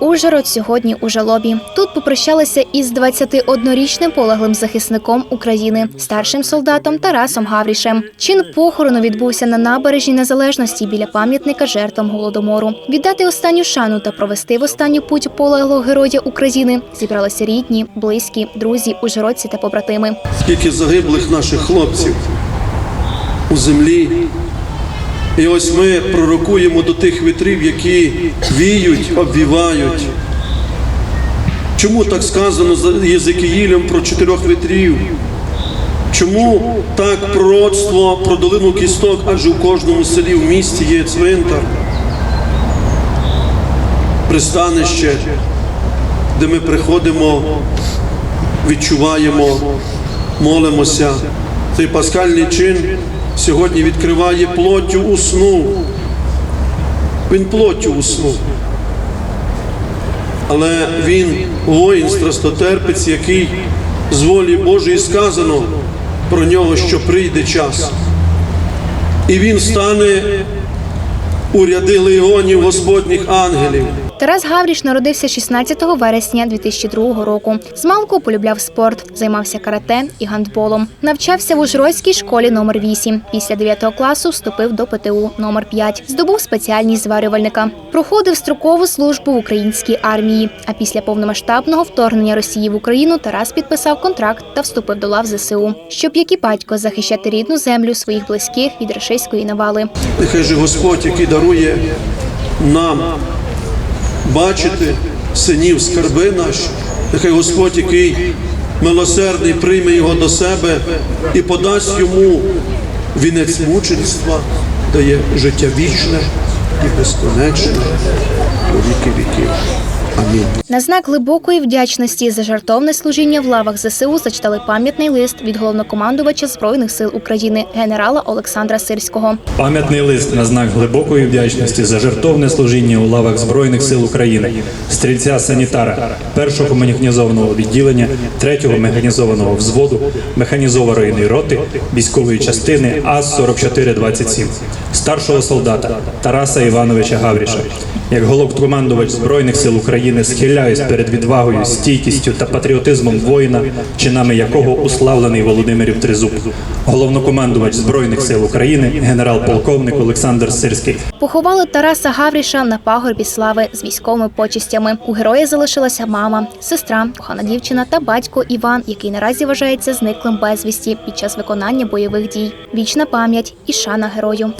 Ужгород сьогодні у жалобі. Тут попрощалися із 21-річним полеглим захисником України, старшим солдатом Тарасом Гаврішем. Чин похорону відбувся на набережній незалежності біля пам'ятника жертвам голодомору. Віддати останню шану та провести в останню путь полеглого героя України зібралися рідні, близькі, друзі, ужгородці та побратими. скільки загиблих наших хлопців у землі. І ось ми пророкуємо до тих вітрів, які віють, обвівають. Чому так сказано за Єзекіїлем про чотирьох вітрів? Чому так пророцтво про долину кісток, адже у кожному селі в місті є цвинтар, пристанище, де ми приходимо відчуваємо, молимося. Цей пасхальний чин сьогодні відкриває плоттю у сну. Він плоттю у сну. Але він воїн, страстотерпець, який з волі Божої сказано про нього, що прийде час. І він стане у ряди легіонів Господніх ангелів. Тарас Гавріш народився 16 вересня 2002 року. Змалку полюбляв спорт, займався карате і гандболом. Навчався в Ужгородській школі номер 8 Після 9 класу вступив до ПТУ номер 5 Здобув спеціальність зварювальника. Проходив строкову службу в українській армії. А після повномасштабного вторгнення Росії в Україну Тарас підписав контракт та вступив до лав ЗСУ, щоб як і батько захищати рідну землю своїх близьких від рашистської навали. Нехай же Господь, який дарує нам бачити синів скарби наші, нехай Господь, який милосердний, прийме його до себе і подасть йому вінець мученства, дає життя вічне і безконечне у віки віків. Амінь. На знак глибокої вдячності за жартовне служіння в лавах ЗСУ зачитали пам'ятний лист від головнокомандувача збройних сил України генерала Олександра Сирського. Пам'ятний лист на знак глибокої вдячності за жертовне служіння у лавах Збройних сил України, стрільця санітара, першого механізованого відділення, третього механізованого взводу, механізованої роти військової частини АЗ-4427, старшого солдата Тараса Івановича Гавріша. Як головкомандувач Збройних сил України схиляюсь перед відвагою, стійкістю та патріотизмом воїна, чинами якого уславлений Володимирів Тризуб, головнокомандувач Збройних сил України, генерал-полковник Олександр Сирський. Поховали Тараса Гавріша на пагорбі слави з військовими почестями. У героя залишилася мама, сестра, кохана дівчина та батько Іван, який наразі вважається зниклим безвісті під час виконання бойових дій. Вічна пам'ять і шана герою.